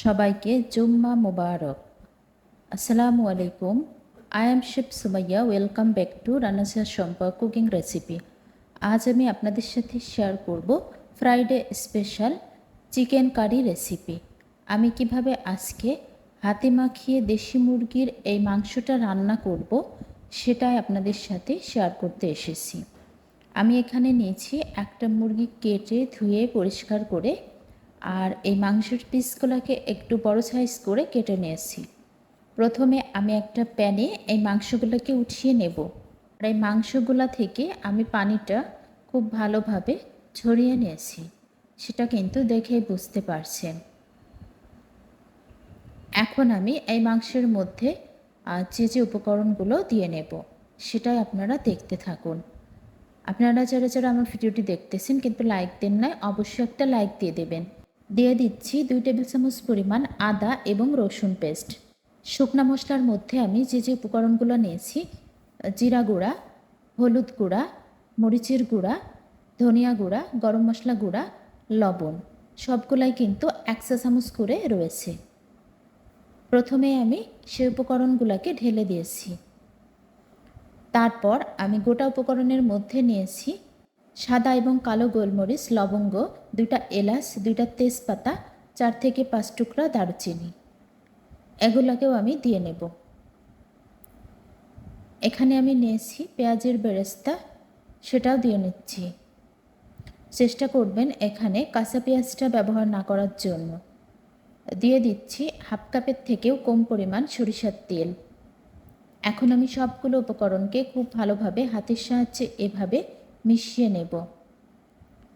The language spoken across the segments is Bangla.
সবাইকে জুম্মা মোবারক। আসসালামু আলাইকুম। I am chef Sumaiya welcome back to রানাসা সম্পা কুকিং রেসিপি আজ আমি আপনাদের সাথে শেয়ার করব Friday special chicken curry recipe আমি কীভাবে আজকে হাতে মাখিয়ে দেশি মুরগির এই মাংসটা রান্না করব সেটাই আপনাদের সাথে শেয়ার করতে এসেছি। আমি এখানে নিয়েছি একটা মুরগি কেটে ধুয়ে পরিষ্কার করে আর এই মাংসের পিসগুলোকে একটু বড় সাইজ করে কেটে নিয়েছি। প্রথমে আমি একটা প্যানে এই মাংসগুলোকে উঠিয়ে নেব। আর এই মাংসগুলো থেকে আমি পানিটা খুব ভালোভাবে ছড়িয়ে নিয়েছি। সেটা কিন্তু দেখে বুঝতে পারছেন। এখন আমি এই মাংসের মধ্যে যে যে উপকরণগুলো দিয়ে নেব, সেটাই আপনারা দেখতে থাকুন। আপনারা যারা যারা আমার ভিডিওটি দেখতেছেন, কিন্তু লাইক দেন নাই, অবশ্যই একটা লাইক দিয়ে দেবেন। দিয়ে দিচ্ছি দুই টেবিল চামচ পরিমাণ আদা এবং রসুন পেস্ট। শুকনা মশলার মধ্যে আমি যে যে উপকরণগুলো নিয়েছি, জিরা গুঁড়া, হলুদ গুঁড়া, মরিচের গুঁড়া, ধনিয়া গুঁড়া, গরম মশলা গুঁড়া, লবণ, সবগুলাই কিন্তু একশো চামচ করে রয়েছে। প্রথমে আমি সেই উপকরণগুলোকে ঢেলে দিয়েছি। তারপর আমি গোটা উপকরণের মধ্যে নিয়েছি সাদা এবং কালো গোলমরিচ, লবঙ্গ, দুইটা এলাচ, দুইটা তেজপাতা, চার থেকে পাঁচ টুকরা দারুচিনি। এগুলোকেও আমি দিয়ে নেব। এখানে আমি নিয়েছি পেঁয়াজের বেরেস্তা, সেটাও দিয়ে নিচ্ছি। চেষ্টা করবেন এখানে কাঁচা পেঁয়াজটা ব্যবহার না করার জন্য। দিয়ে দিচ্ছি হাফ কাপের থেকেও কম পরিমাণ সরিষার তেল। এখন আমি সবগুলো উপকরণকে খুব ভালোভাবে হাতের সাহায্যে এভাবে মিশিয়ে নেব।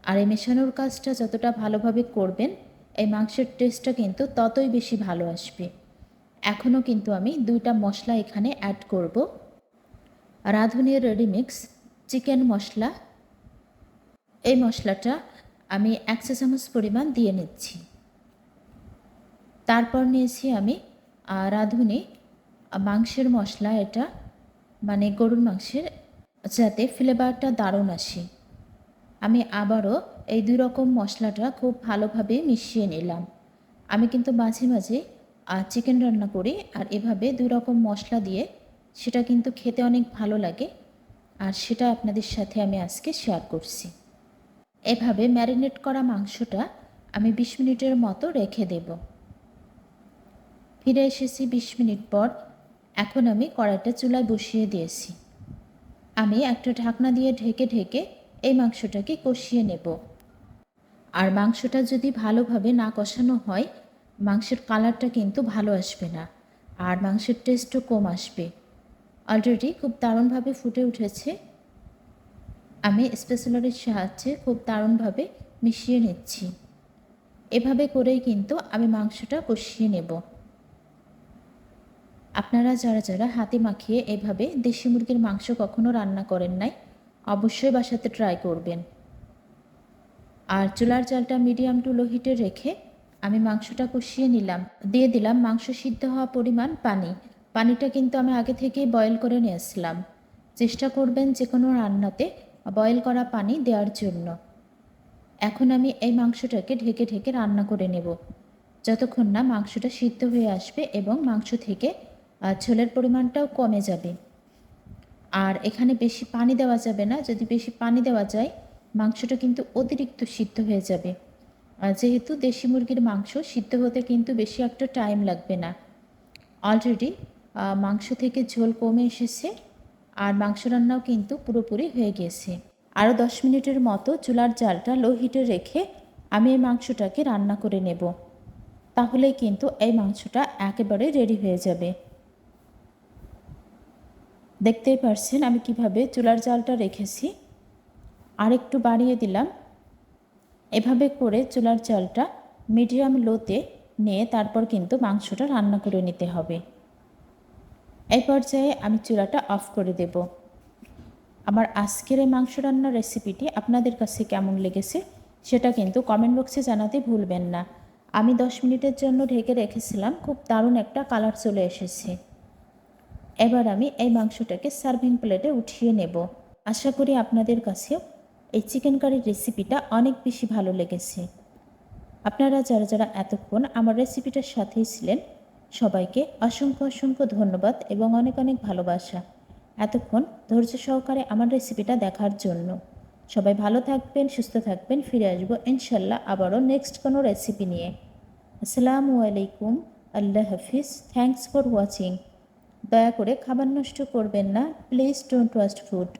আর এই মেশানোর কাজটা যতটা ভালোভাবে করবেন, এই মাংসের টেস্টটা কিন্তু ততই বেশি ভালো আসবে। এখনও কিন্তু আমি দুইটা মশলা এখানে অ্যাড করব। রাঁধুনির রেডিমিক্স চিকেন মশলা। এই মশলাটা আমি একশো চামচ পরিমাণ দিয়ে নিচ্ছি। তারপর নিয়েছি আমি রাঁধুনি মাংসের মশলা এটা মানে গরুর মাংসের যাতে ফ্লেভারটা দারুণ আসে। আমি আবারও এই দুই রকম মশলাটা খুব ভালোভাবে মিশিয়ে নিলাম। আমি কিন্তু মাঝে মাঝে চিকেন রান্না করি আর এভাবে দুই রকম মশলা দিয়ে সেটা কিন্তু খেতে অনেক ভালো লাগে আর সেটা আপনাদের সাথে আমি আজকে শেয়ার করছি। এভাবে ম্যারিনেট করা মাংসটা আমি বিশ মিনিটের মতো রেখে দেব। ফিরে এসেছি বিশ মিনিট পর। এখন আমি কড়াইটা চুলায় বসিয়ে দিয়েছি। আমি একটা ঢাকনা দিয়ে ঢেকে ঢেকে এই মাংসটাকে কষিয়ে নেব। আর মাংসটা যদি ভালোভাবে না কষানো হয়, মাংসের কালারটা কিন্তু ভালো আসবে না, আর মাংসের টেস্টও কম আসবে। অলরেডি খুব দারুণভাবে ফুটে উঠেছে। আমি স্পেশালারের সাহায্যে খুব দারুণভাবে মিশিয়ে নিচ্ছি। এভাবে করেই কিন্তু আমি মাংসটা কষিয়ে নেব। আপনারা যারা যারা হাতে মাখিয়ে এভাবে দেশি মুরগির মাংস কখনো রান্না করেন নাই, অবশ্যই বাসাতে ট্রাই করবেন। আর চুলার চালটা মিডিয়াম টু লো হিটে রেখে আমি মাংসটা কষিয়ে নিলাম। দিয়ে দিলাম মাংস সিদ্ধ হওয়া পরিমাণ পানি। পানিটা কিন্তু আমি আগে থেকেই বয়েল করে নিয়েছিলাম। চেষ্টা করবেন যে কোনো রান্নাতে বয়েল করা পানি দেওয়ার জন্য। এখন আমি এই মাংসটাকে ঢেকে ঢেকে রান্না করে নেব। যতক্ষণ না মাংসটা সিদ্ধ হয়ে আসবে এবং মাংস থেকে ঝোলের পরিমাণটাও কমে যাবে। আর এখানে বেশি পানি দেওয়া যাবে না। যদি বেশি পানি দেওয়া যায়, মাংসটা কিন্তু অতিরিক্ত সিদ্ধ হয়ে যাবে। যেহেতু দেশি মুরগির মাংস, সিদ্ধ হতে কিন্তু বেশি একটা টাইম লাগবে না। অলরেডি মাংস থেকে ঝোল কমে এসেছে আর মাংস রান্নাও কিন্তু পুরোপুরি হয়ে গেছে। আরও দশ মিনিটের মতো চুলার জালটা লো হিটে রেখে আমি এই মাংসটাকে রান্না করে নেব। তাহলেই কিন্তু এই মাংসটা একেবারে রেডি হয়ে যাবে। দেখতেই পারছেন আমি কীভাবে চুলার জালটা রেখেছি। আর একটু বাড়িয়ে দিলাম। এভাবে করে চুলার জালটা মিডিয়াম লোতে নিয়ে তারপর কিন্তু মাংসটা রান্না করে নিতে হবে। এই পর্যায়ে আমি চুলাটা অফ করে দেব। আমার আজকের এই মাংস রান্নার রেসিপিটি আপনাদের কাছে কেমন লেগেছে সেটা কিন্তু কমেন্ট বক্সে জানাতে ভুলবেন না। আমি দশ মিনিটের জন্য ঢেকে রেখেছিলাম, খুব দারুণ একটা কালার চলে এসেছে। এবার আমি এই মাংসটাকে সার্ভিং প্লেটে উঠিয়ে নেব। আশা করি আপনাদের কাছেও এই চিকেন কারির রেসিপিটা অনেক বেশি ভালো লেগেছে। আপনারা যারা যারা এতক্ষণ আমার রেসিপিটার সাথেই ছিলেন, সবাইকে অসংখ্য অসংখ্য ধন্যবাদ এবং অনেক অনেক ভালোবাসা। এতক্ষণ ধৈর্য সহকারে আমার রেসিপিটা দেখার জন্য। সবাই ভালো থাকবেন, সুস্থ থাকবেন, ফিরে আসব ইনশাল্লাহ আবারও নেক্সট কোনো রেসিপি নিয়ে। আসসালামু আলাইকুম, আল্লাহ হাফিজ থ্যাংকস ফর ওয়াচিং দয়া করে খাবার নষ্ট করবেন না। Please don't waste food